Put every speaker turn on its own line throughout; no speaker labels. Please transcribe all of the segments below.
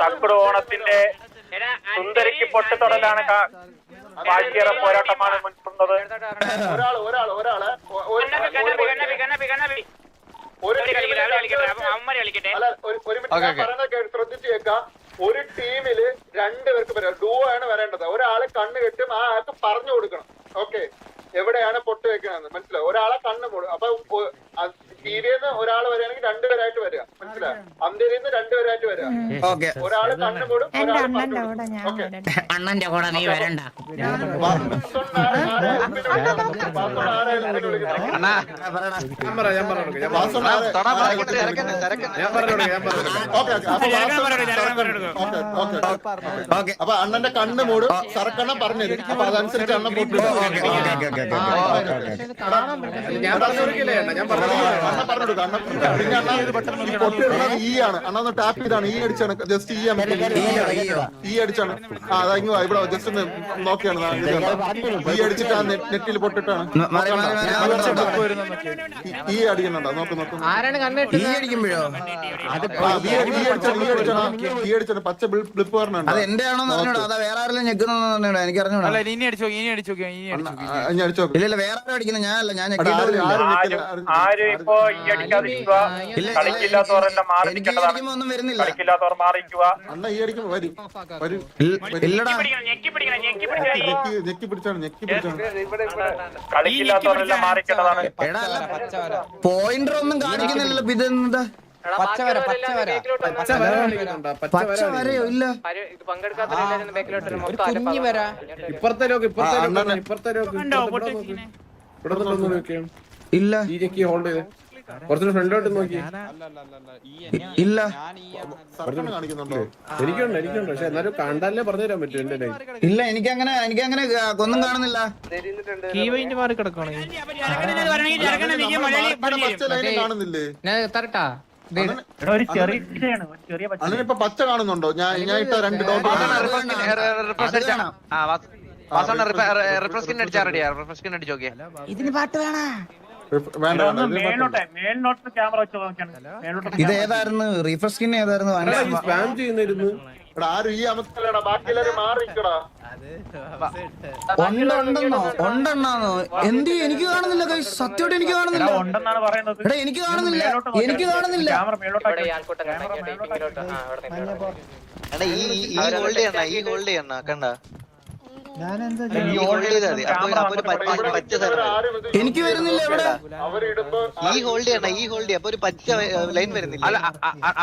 തക്കുട് ഓണത്തിന്റെ സുന്ദരിക്ക് പൊട്ടിത്തൊടലാണ് ബാക്കിയേറെ പോരാട്ടമാണ് മുൻപുന്നത്
ശ്രദ്ധിച്ചു കേൾക്കാം ഒരു ടീമിൽ രണ്ടുപേർക്ക് വരാം. ഡുവോ ആണ് വരേണ്ടത്. ഒരാൾ കണ്ണ് കെട്ടും ആ ആൾക്ക് പറഞ്ഞു കൊടുക്കണം. ഓക്കെ. എവിടെയാണ് പൊട്ട് വെക്കണമെന്ന് മനസ്സിലാവും ഒരാളെ കണ്ണ് മൂടും അപ്പൊ ടിവിന്ന് ഒരാൾ വരികയാണെങ്കിൽ രണ്ടുപേരായിട്ട് വരിക മനസ്സിലായോ അന്തേരിന്ന് രണ്ടുപേരായിട്ട് വരിക
ഓക്കെ
ഒരാൾ കണ്ണും ഒരാൾ
അണ്ണന്റെ കൂടെ ഞാൻ
ഓക്കെ
അണ്ണന്റെ കൂടെ നീ വരണ്ട
അപ്പൊ അണ്ണന്റെ കണ്ണ് മൂടും സർക്കണ്ണം പറഞ്ഞുതരും അപ്പൊ അതനുസരിച്ച് അണ്ണൻ പൊട്ടി
ഞാൻ പറഞ്ഞു കൊടുക്കില്ലേ ഞാൻ പറഞ്ഞു
ഈ ആണ്. അണ്ണ ഒന്ന് ടാപ്പ് ചെയ്താണ്. ഈ അടിച്ചാണ്. ജസ്റ്റ് ഈ ഈ അടിച്ചാണ്. ആ അതാ ഇങ്ങ് ഇവിടെ ജസ്റ്റ് ഒന്ന് നോക്കിയാണ്. ഈ അടിച്ചിട്ട് ആ നെറ്റിൽ പൊട്ടിട്ടാണ്. ഈ- അടിക്കുന്നുണ്ടോ? നോക്ക് നോക്ക്. പച്ച ബ്ലിപ്പ് പറഞ്ഞുണ്ട്
അത് എന്റെ ആണോ അറിഞ്ഞൂടാ. അതാ വേറെ ഞെക്കുന്നോ എനിക്ക്
ഇനി അടിച്ചോ ഇനി അടിച്ചോ ഇനി അടിച്ചോ.
ഇല്ല വേറെ ആരും അടിക്കുന്നത് ഞാനല്ല ഞാൻ
ആരും-
ഇപ്പോ ഈ അടിക്കാതിരിക്കുക കളിക്കില്ലാത്തവരെല്ലാം മാറി നിൽക്കേണ്ടതാണ്. കളിക്കില്ലാത്തവർ മാറിക്കുക
അണ്ണ ഈ അടിക്കുമ്പോ വരും. വരും. ഞെക്കി പിടിച്ചാണ് ഞെക്കി പിടിച്ചാണ്.
കളിക്കില്ലാത്തവരെല്ലാം മാറിക്കേണ്ടതാണ്
പോയിന്റർ ഒന്നും കാണിക്കുന്നില്ലല്ലോ ഇപ്പൊ ഇതെന്താ?
ഇപ്പുറത്തെ ലോക്ക് ഇപ്പുറത്തെ ലോക്ക്. ഇപ്പുറത്തെ ലോക്ക്
ഇല്ല.
ഹോൾഡ് ചെയ്ത്. കുറച്ചുകൂടി ഫ്രണ്ടിലോട്ട് നോക്കി.
ഇല്ല.
എനിക്കുണ്ട് എനിക്കുണ്ട്. പക്ഷെ എന്നാലും കണ്ടാലേ പറഞ്ഞു തരാൻ പറ്റും എന്റെ
ഇല്ല എനിക്ക് അങ്ങനെ എനിക്ക് അങ്ങനെ ഒന്നും കാണുന്നില്ല
പച്ച ലൈൻ കാണുന്നില്ലേ? അണ്ണൻ ഇപ്പൊ പച്ച. കാണുന്നുണ്ടോ? ഞാൻ ഞാൻ ഇട്ട രണ്ട് ഡോട്ട്
അടിച്ചാ. റെഡിയാ
ഇതിന് പാട്ട് വേണ?
ഇത് ഏതായിരുന്നു? റീഫ്രഷ് സ്കിൻ ഏതായിരുന്നു?
സ്പാം ചെയ്യുന്നിരുന്നു
ഉണ്ടെന്നോ? ഉണ്ടെണ്ണാന്നോ എന്ത് എനിക്ക് കാണുന്നില്ല guys. സത്യമായിട്ട് എനിക്ക് കാണുന്നില്ല. എടാ എനിക്ക് കാണുന്നില്ല. എനിക്ക് കാണുന്നില്ല.
ഈ ഗോൾഡ് ഈ ഹോൾഡ് ചെയ്യണ ഈ ഗോൾഡ് ചെയ്യണ കണ്ട.
എനിക്ക് വരുന്നില്ല എവിടെ?
അവരിടുമ്പോ
ഈ ഹോൾഡ് ചെയ്യണ ഈ ഹോൾഡ് ചെയ്യാം. അപ്പൊ ഒരു പച്ച ലൈൻ വരുന്നില്ല? അല്ല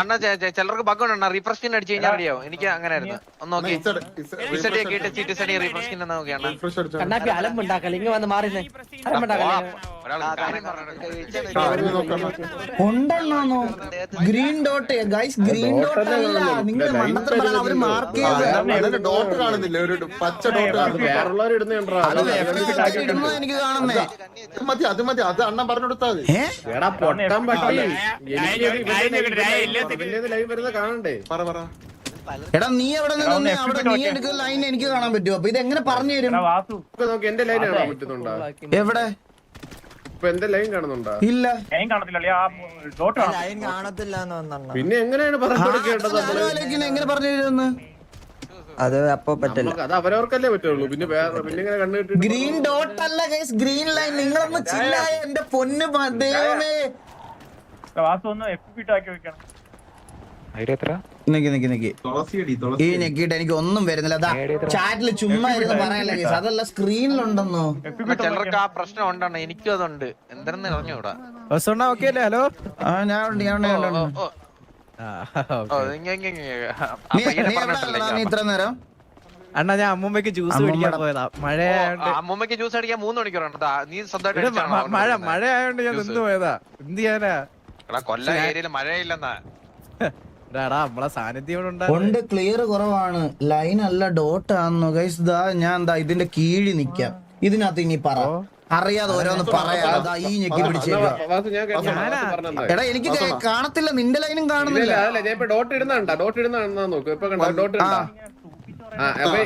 അണ്ണ ചിലർക്ക് ബഗ്ഗുണ്ടോ റീഫ്രഷ് സ്കിൻ അടിച്ചു കഴിഞ്ഞാൽ റെഡിയാവും എനിക്ക് അങ്ങനെ ആയിരുന്നു ഒന്ന് നോക്കി. ചീറ്റ് സണി എന്നാ നോക്കിയാണ്.
കണ്ണാപ്പി അലമ്പുണ്ടാക്കല ഇങ്ങ വന്ന്
green dot guys green dot അല്ല നിങ്ങൾ അവർ മാർക്ക് ചെയ്ത്
ഡോട്ട് കാണുന്നില്ല? ഒരു പച്ച ഡോട്ട്
എനിക്ക് കാണുന്നേ.
അത് മതി അത് മതി. അത് അണ്ണൻ പറഞ്ഞു കൊടുത്താൽ മതി.
ഏ?
എടാ പൊട്ടാൻ പറ്റി എനിക്ക് ലൈവ് വരുന്ന കാണണ്ടേ?
പറ പറ.
എടാ നീ എവിടെ നിന്ന് അവിടെ നീ എടുക്കുന്ന ലൈൻ എനിക്ക് കാണാൻ പറ്റുമോ അപ്പൊ ഇത് എങ്ങനെ പറഞ്ഞു തരും?
എന്റെ ലൈൻ കാണാൻ പറ്റുന്നുണ്ടോ?
എവിടെ? ഇല്ല.
പിന്നെ എങ്ങനെയാണ് പറഞ്ഞു കൊടുക്കേണ്ടത്
എങ്ങനെ പറഞ്ഞു തരുമെന്ന്?
അത് അപ്പൊ പറ്റില്ല.
നമുക്ക് അത് അവരവർക്കല്ലേ പറ്റുള്ളൂ. പിന്നെ വേറെ പിന്നെ ഇങ്ങനെ കണ്ണു കിട്ടി
ഗ്രീൻ ഡോട്ട് അല്ല ഗൈസ് ഗ്രീൻ ലൈൻ നിങ്ങളൊന്ന് ചില്ലായ എന്റെ പൊന്ന് ദൈവമേ.
വാസു ഒന്ന് എഫ് ഫിറ്റ് ആക്കി വെക്കണം.
നിക്ക് നിക്ക് നിക്ക്. ഈ നെക്കിട്ട് എനിക്ക് ഒന്നും വരുന്നില്ല. അതാ ചാറ്റിൽ ചുമ്മാ ഇരുന്ന് പറയാനല്ലേ കേസ് അതല്ല സ്ക്രീനിലുണ്ടെന്നോ
ചിലർക്ക് ആ പ്രശ്നം ഉണ്ടെന്നോ എനിക്കും അതുണ്ട്. എന്തെന്ന് അറിഞ്ഞൂടാ
അല്ലേ? ഹലോ?
ആ ഞാൻ ഉണ്ട് ഞാൻ ഉണ്ട്,
അണ്ണാ ഞാൻ അമ്മൂമ്മക്ക് ജ്യൂസ്
പിടിക്കാൻ
മേടിക്കാൻ പോയതാ. മഴയായോണ്ട്
അമ്മുമ്മക്ക് ജ്യൂസ് അടിക്കാൻ മൂന്ന് മണിക്കൂറാണ് ട്ടാ. നീ സ്വന്തമായിട്ട്
മഴ
മഴയായോണ്ട്
മഴ ഞാൻ. നിന്ന് പോയതാ. എന്ത് ചെയ്യാനാ?
എടാ കൊല്ല ഏരിയയിൽ മഴയില്ലെന്നാ.
നമ്മളെ സാന്നിധ്യം
ക്ലിയർ കുറവാണ്. ലൈൻ അല്ല ഡോട്ട് ആണെന്നു ഗൈസ് ദാ ഞാൻ എന്താ ഇതിന്റെ കീഴി നിക്കാം. ഇതിനകത്ത് ഇനി പറ. അറിയാതെ ഓരോന്ന് പറയാ അതാ ഈ ഞെക്കി പിടിച്ചേക്കുക എടാ എനിക്ക് കാണത്തില്ല നിന്റെ ലൈനും കാണുന്നില്ല
ഞാൻ ഇപ്പൊ ഡോട്ട് ഇടുന്നുണ്ടാ ഡോട്ട് ഇടുന്ന നോക്ക് ഇപ്പൊ കണ്ടോ ഡോട്ട് ഇടാ അപ്പൊ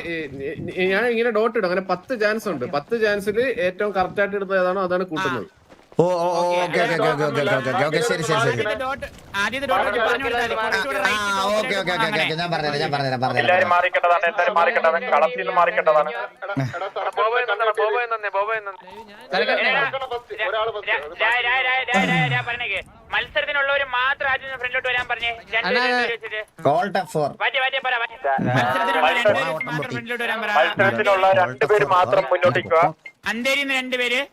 ഞാൻ ഇങ്ങനെ ഡോട്ട് ഇടും അങ്ങനെ പത്ത് ചാൻസ് ഉണ്ട് പത്ത് ചാൻസിൽ ഏറ്റവും കറക്റ്റ് ആയിട്ട് ഇടുന്നത് ഏതാണോ അതാണ് കൂട്ടുന്നത്
ഓ ഓ okay okay okay okay okay okay okay okay ശരി ശരി ശരി ഓക്കെ ഓക്കെ ഓക്കെ ഓക്കെ ഞാൻ പറഞ്ഞുതരാം ഞാൻ പറഞ്ഞുതരാം പറഞ്ഞുതരാം
എല്ലാരും മാറിക്കേണ്ടതാണ് എല്ലാരും മാറിക്കേണ്ടതാണ് കളത്തിൽ നിന്ന് മാറിക്കേണ്ടതാണ്
മാത്രം ഫ്രണ്ടിലോട്ട് വരാൻ മാത്രം
അന്തേരിന്ന് രണ്ടുപേര്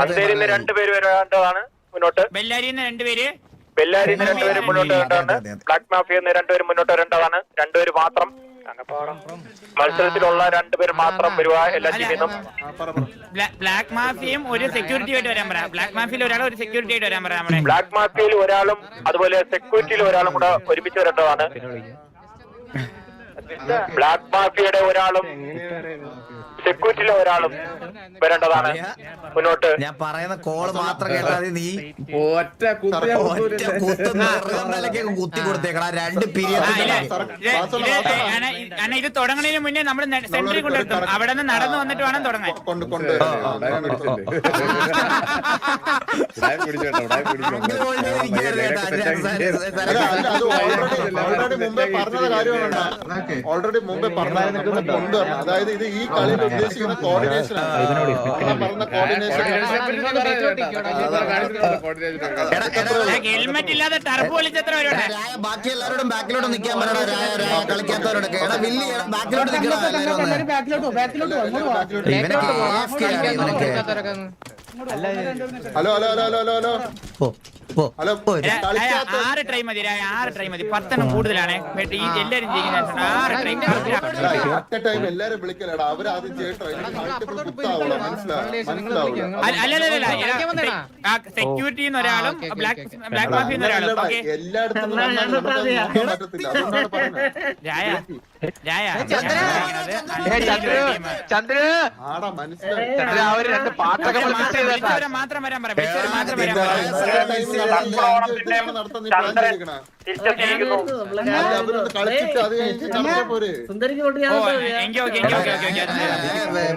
അന്തേരിന്ന് രണ്ടുപേര്
വരേണ്ടതാണ് മുന്നോട്ട്.
ബെല്ലാരിന്ന് രണ്ടുപേര്
ബെല്ലാരിന്ന് രണ്ടുപേര് മുന്നോട്ട് വരേണ്ടതാണ്. ബ്ലാക്ക് മാഫിയ രണ്ടുപേര് മുന്നോട്ട് വരേണ്ടതാണ്. രണ്ടുപേര് മാത്രം മത്സരത്തിലുള്ള രണ്ടുപേർ മാത്രം വരുക എല്ലാ ടീമിൽ നിന്നും
ബ്ലാക്ക് മാഫിയും ഒരു സെക്യൂരിറ്റി ആയിട്ട് വരാൻ പറ. ബ്ലാക്ക് മാഫിയിൽ ഒരാൾ ഒരു സെക്യൂരിറ്റി ആയിട്ട് വരാൻ പറ നമ്മുടെ
ബ്ലാക്ക് മാഫിയിൽ ഒരാളും അതുപോലെ സെക്യൂരിറ്റിയിൽ ഒരാളും കൂടെ ഒരുമിച്ച് വരേണ്ടതാണ്. ബ്ലാക്ക് മാഫിയുടെ ഒരാളും സെക്യൂരിറ്റിയിലെ ഒരാളും വരേണ്ടതാണ്. മുന്നോട്ട്.
ഞാൻ പറയുന്ന കോൾ മാത്രം കേട്ടാതെ നീ
ഒറ്റ
ഒറ്റ കുത്ത് നിലയ്ക്ക് കുത്തി കൊടുത്തേക്കടാ രണ്ട് പീരിയഡ്.
ഇത് തുടങ്ങുന്നതിന് മുന്നേ നമ്മൾ സെന്ററിൽ കൊണ്ടെത്തും അവിടെ നിന്ന് നടന്നു വന്നിട്ട് വേണം തുടങ്ങാൻ.
കൊണ്ട് കൊണ്ട് ഓൾറെഡി മുമ്പേ പറഞ്ഞത് കാര്യമാണ് ഓൾറെഡി മുമ്പേ കൊണ്ടുവരണം. അതായത് ഇത് ഈ കളിയിൽ
ഹലോ ഇല്ലാതെ വലിച്ചത്ര
ബാക്കി എല്ലാവരോടും നിൽക്കാൻ എടാ
hello hello hello hello hello hello
ആറ് ട്രൈ മതി ആറ് ട്രൈ മതി. എല്ലാരും ആറ്
ടൈം അവരാദ്യം
അല്ലല്ല ഒരാളും ബ്ലാക്ക് ബ്ലാക്ക് മാഫി ഒരാളും. മാത്രം വരാൻ പറയാം മാത്രം വരാൻ
പറയാം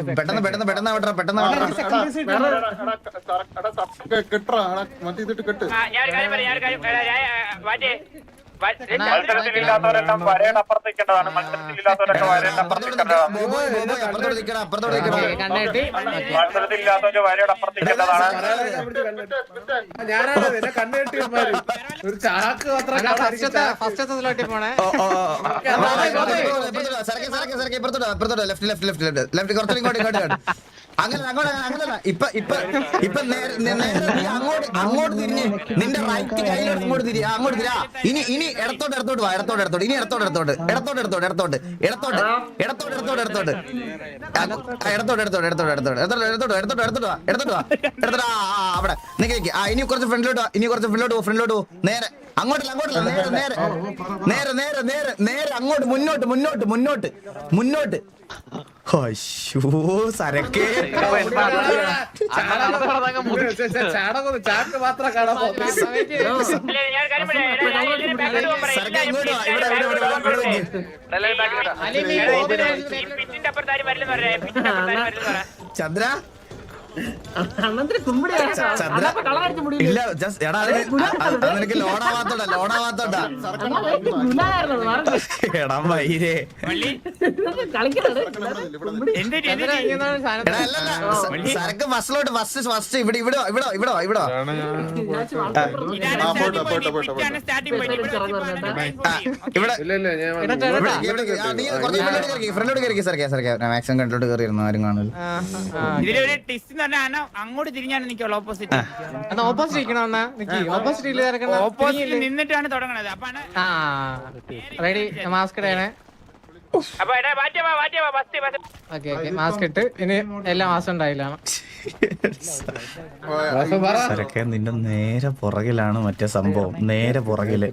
പെട്ടെന്ന് പെട്ടെന്ന് പെട്ടെന്ന് വിടണം പെട്ടെന്ന് വിടണം
കെട്ടറ മറ്റേ ഇതിട്ട് കെട്ട്.
മത്സരത്തിലില്ലാത്തവരെല്ലാം വരയുടെ അപ്പുറത്തേക്കേണ്ടതാണ് മത്സരത്തിലില്ലാത്തവരൊക്കെ വരയുടെ അപ്പുറത്തേക്കേണ്ടതാണ് മത്സരത്തിലില്ലാത്തവര്
ഒരു ചാക്ക്
അങ്ങനെ അങ്ങോട്ട് അങ്ങനല്ല ഇപ്പൊ ഇപ്പൊ ഇപ്പൊ നേരെ നേ- അങ്ങോട്ട് അങ്ങോട്ട് തിരിഞ്ഞ്. നിന്റെ റൈറ്റ് കയ്യിലോട്ട് അങ്ങോട്ട് തിരി അങ്ങോട്ട് തിരാ ഇനി ഇനി ഇടത്തോട്ട് ഇടത്തോട്ട് വാ ഇടത്തോട്ട് ഇടത്തോട്ട്. ഇനി ഇടത്തോട്ട് ഇടത്തോട്ട്. ഇടത്തോട്ട് ഇടത്തോട്ട് ഇടത്തോട്ട്. ഇടത്തോട്ട് ഇടത്തോട്ട് ഇടത്തോട്ട് ഇടത്തോട്ട്. ഇടത്തോട്ട് ഇടത്തോട്ട് ഇടത്തോട്ട് ഇടത്തോട്ട്. ഇടത്തോട്ട് ഇടത്തോട്ട് ഇടത്തോട്ട് ഇടത്തോട്ട് വാ ഇടത്തോട്ട് വാ. ഇടത്തോട്ട് ആ അവിടെ. നിക്ക് ആ ഇനി കുറച്ച് ഫ്രണ്ടിലോട്ട് ഇനി കുറച്ച് ഫ്രണ്ടിലോട്ട് പോ ഫ്രണ്ടിലോട്ട് പോ. നേരെ. അങ്ങോട്ടല്ല അങ്ങോട്ടല്ല. നേരെ നേരെ. നേരെ നേരെ നേരെ അങ്ങോട്ട് മുന്നോട്ട് മുന്നോട്ട് മുന്നോട്ട് മുന്നോട്ട്. ചന്ദ്ര? ഇല്ല ജസ്റ്റ് എടാ നിനക്ക് എടാ സരക്ക് ബസ്സിലോട്ട് ബസ് ഫസ്റ്റ് ഇവിടെ ഇവിടെ ഇവിടെ ഇവിടെ ഇവിടെ.
ഇവിടെ
ഫ്രണ്ടിലോട്ട് കയറി സർക്കാർ സർക്കാർ മാക്സിമം കണ്ടോട്ട് കയറിയിരുന്നു ആരും
കാണില്ല പറഞ്ഞാൽ അങ്ങോട്ട് തിരിഞ്ഞാണ് നിൽക്കുള്ളൂ ഓപ്പോസിറ്റ്
ഓപ്പോസിറ്റ് ഇരിക്കണം ഓപ്പോസിറ്റ്
ഓപ്പോസിറ്റ് നിന്നിട്ടാണ് തുടങ്ങണത്. അപ്പാണ്
ആ. റെഡി മാസ്ക് ഇടണേ. മാസ്ക് ഇട്ട്. ഇനി എല്ലാം മാസം ഉണ്ടായില്ലാണ്
വാസു പറ.
സരക്കെ നിന്റെ നേരെ പുറകിലാണ് മറ്റേ സംഭവം. നേരെ
പുറകിൽ.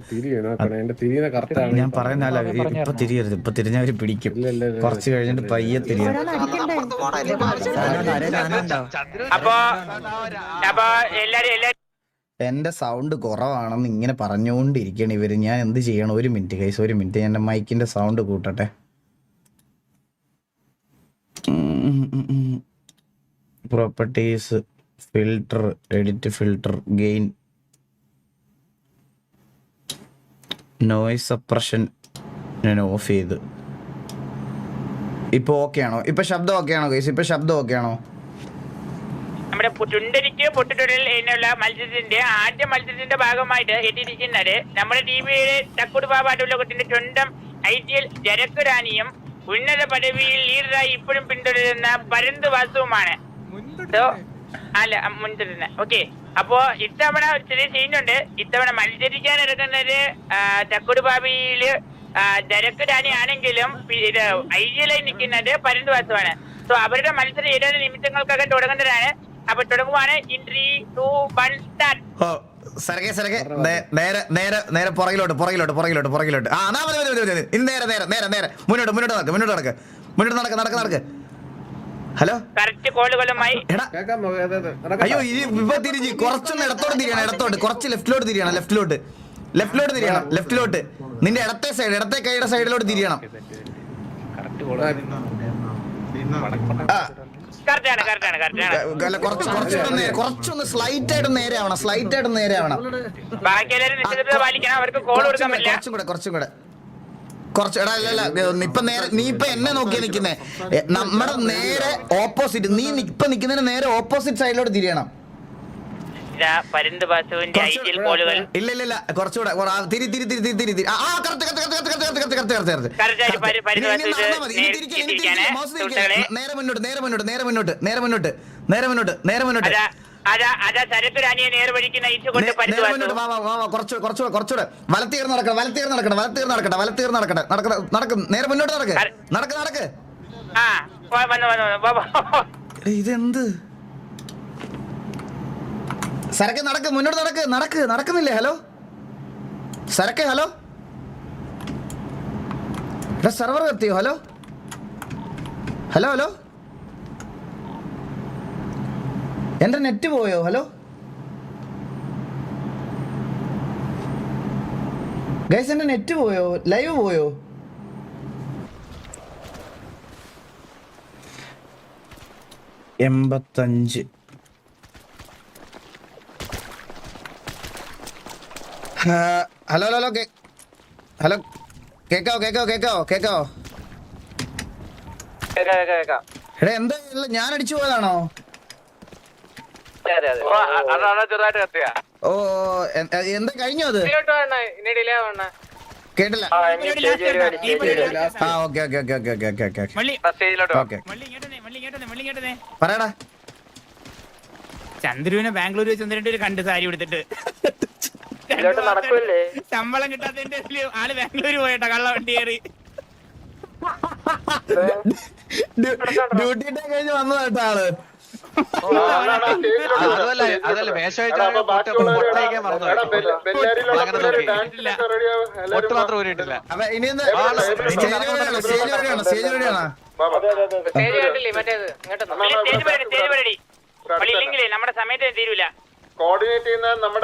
ഞാൻ പറയുന്നല്ല ഇപ്പൊ തിരിയരുത്. ഇപ്പൊ തിരിഞ്ഞവര് പിടിക്കും.
ഇല്ല ഇല്ല ഇല്ല
കുറച്ച് കഴിഞ്ഞിട്ട് പയ്യെ തിരിയും. എന്റെ സൗണ്ട് കുറവാണെന്ന് ഇങ്ങനെ പറഞ്ഞുകൊണ്ടിരിക്കണം ഇവർ. ഞാൻ എന്ത് ചെയ്യണം? ഒരു മിനിറ്റ് കൈസ് ഒരു മിനിറ്റ് ഞാൻ എന്റെ മൈക്കിന്റെ sound കൂട്ടട്ടെ. Properties filter edit filter gain noise suppression ഞാൻ ഓഫ് ചെയ്ത്. ഇപ്പൊ ഓക്കെ ആണോ? ഇപ്പൊ ശബ്ദം ഓക്കെ ആണോ ഗൈസ് ഇപ്പൊ ശബ്ദം ഓക്കെ ആണോ?
നമ്മുടെ ചുണ്ടരിക്ക് പൊട്ടിട്ടുടൽ എന്നുള്ള മത്സരത്തിന്റെ ആദ്യ മത്സരത്തിന്റെ ഭാഗമായിട്ട് എത്തിയിരിക്കുന്നത് നമ്മുടെ ടീമിലെ തക്കുട് ബാബാട്ടുള്ള കുട്ടിന്റെ ചുണ്ടം ഐ ടി എൽ ജരക്കുരാനിയും ഉന്നത പദവിയിൽ ലീഡറായി ഇപ്പോഴും പിന്തുടരുന്ന പരന്ത് വാസുവുമാണ്. അല്ല മുൻതുടരുന്ന. ഓക്കെ അപ്പോ ഇത്തവണ ഒരു ചെറിയ സീനുണ്ട് ഉണ്ട്. ഇത്തവണ മത്സരിക്കാൻ എടുക്കുന്നത് തക്കുട് ഭാവിയിൽ ജരക്ക് രാണി ആണെങ്കിലും പി- ഇത് ഐ ജി എൽ നിൽക്കുന്നത് പരന്ത് വാസുവാണ്. സോ അവരുടെ മത്സരം ഏതാനും നിമിഷങ്ങൾക്കൊക്കെ തുടങ്ങുന്നതാണ് അപ്പൊ തുടങ്ങുവാണ് in three two one start
ഓ സരകെ സരകെ. നേരെ നേരെ നേരെ പുറകിലോട്ട് പുറകിലോട്ട് പുറകിലോട്ട് പുറകിലോട്ട്. ആ എന്നാ മതി മതി മതി മതി ഇനി നേരെ നേരെ നേരെ നേരെ. മുന്നോട്ട് മുന്നോട്ട് നടക്ക് മുന്നോട്ട് നടക്ക്. മുന്നോട്ട് നടക്ക് നടക്ക് നടക്ക്. ഹലോ. അയ്യോ ഇനി ഇപ്പൊ തിരിഞ്ഞ് കുറച്ചൊന്ന് ഇടത്തോട്ട് തിരിയണം ഇടത്തോട്ട്. കുറച്ച് ലെഫ്റ്റിലോട്ട് തിരിയണം ലെഫ്റ്റിലോട്ട്. ലെഫ്റ്റിലോട്ട് തിരിയണം ലെഫ്റ്റിലോട്ട്. നിന്റെ ഇടത്തെ സൈഡ് ഇടത്തെ കൈയുടെ സൈഡിലോട്ട് തിരിയണം. ആ, അല്ല കുറച്ച് കുറച്ചൊന്ന് കുറച്ചൊന്ന് സ്ലൈറ്റ് ആയിട്ട് നേരെ ആവണം സ്ലൈറ്റ് ആയിട്ട് നേരെ ആവണം. കുറച്ചും കൂടെ, കുറച്ചും കൂടെ കുറച്ചും എടാ അല്ല അല്ല ഇപ്പൊ നേരെ നീ ഇപ്പൊ എന്നെ നോക്കിയാ നിക്കുന്നേ നമ്മുടെ നേരെ ഓപ്പോസിറ്റ് നി- ഇപ്പൊ നിക്കുന്നതിന് നേരെ ഓപ്പോസിറ്റ് സൈഡിലോട്ട് തിരിയണം. ഇല്ല ഇല്ല ഇല്ല തിരി തിരി തിരി തിരി
നേരെ
മുന്നോട്ട് നേരെ മുന്നോട്ട് നേരെ മുന്നോട്ട് നേരെ മുന്നോട്ട് നേരെ മുന്നോട്ട് നേരെ മുന്നോട്ട്. നടക്കണം വലത്തേർ നടക്കട്ടെ വലത്തേർ നടക്കട്ടെ നടക്കണ നടക്കും നേരെ മുന്നോട്ട് നടക്ക്. നടക്ക് നടക്ക്. ഇതെന്ത്? സരക്ക് നടക്ക് മുന്നോട്ട് നടക്ക് നടക്ക് നടക്കുന്നില്ലേ? ഹലോ സരക്ക് ഹലോ എടാ സെർവർ എത്തിയോ ഹലോ ഹലോ ഹലോ എന്റെ നെറ്റ് പോയോ? ഹലോ ഗൈസ് എന്റെ നെറ്റ് പോയോ? ലൈവ് പോയോ? എൺപത്തഞ്ച്. ഹലോ ഹലോ ഹലോ കേ ഹലോ കേക്കാവോ കേക്കാവോ കേക്കാവോ കേക്കാവോ? എടാ എന്താ ഞാൻ അടിച്ചു പോയതാണോ? ഓ എന്താ കഴിഞ്ഞു അത്? കേട്ടില്ല. ആ. Okay okay okay okay okay okay okay. പറയടാ.
ചന്ദ്രുവിനെ ബാംഗ്ലൂർ വെച്ച് ഒന്ന് രണ്ടു കണ്ട് സാരി എടുത്തിട്ട് ശമ്പളം കിട്ടാത്തതിന്റെ ആൾ ബാംഗ്ലൂർ പോയിട്ടാ കള്ള വണ്ടി കയറി.
ഡ്യൂട്ടി ടൈം കഴിഞ്ഞ് വന്നതാട്ടോ ആൾ.
അതല്ല അതല്ല വേഷം പൊട്ടയക്കാൻ മറന്നു പൊട്ട് മാത്രം ഊരിയിട്ടില്ല
അപ്പൊ ഇനി എന്താ സ്റ്റേജ് വരെയാണോ വരെയാണോ
നമ്മുടെ സമയത്ത് തീരൂല.
കോർഡിനേറ്റ് ചെയ്യുന്ന നമ്മുടെ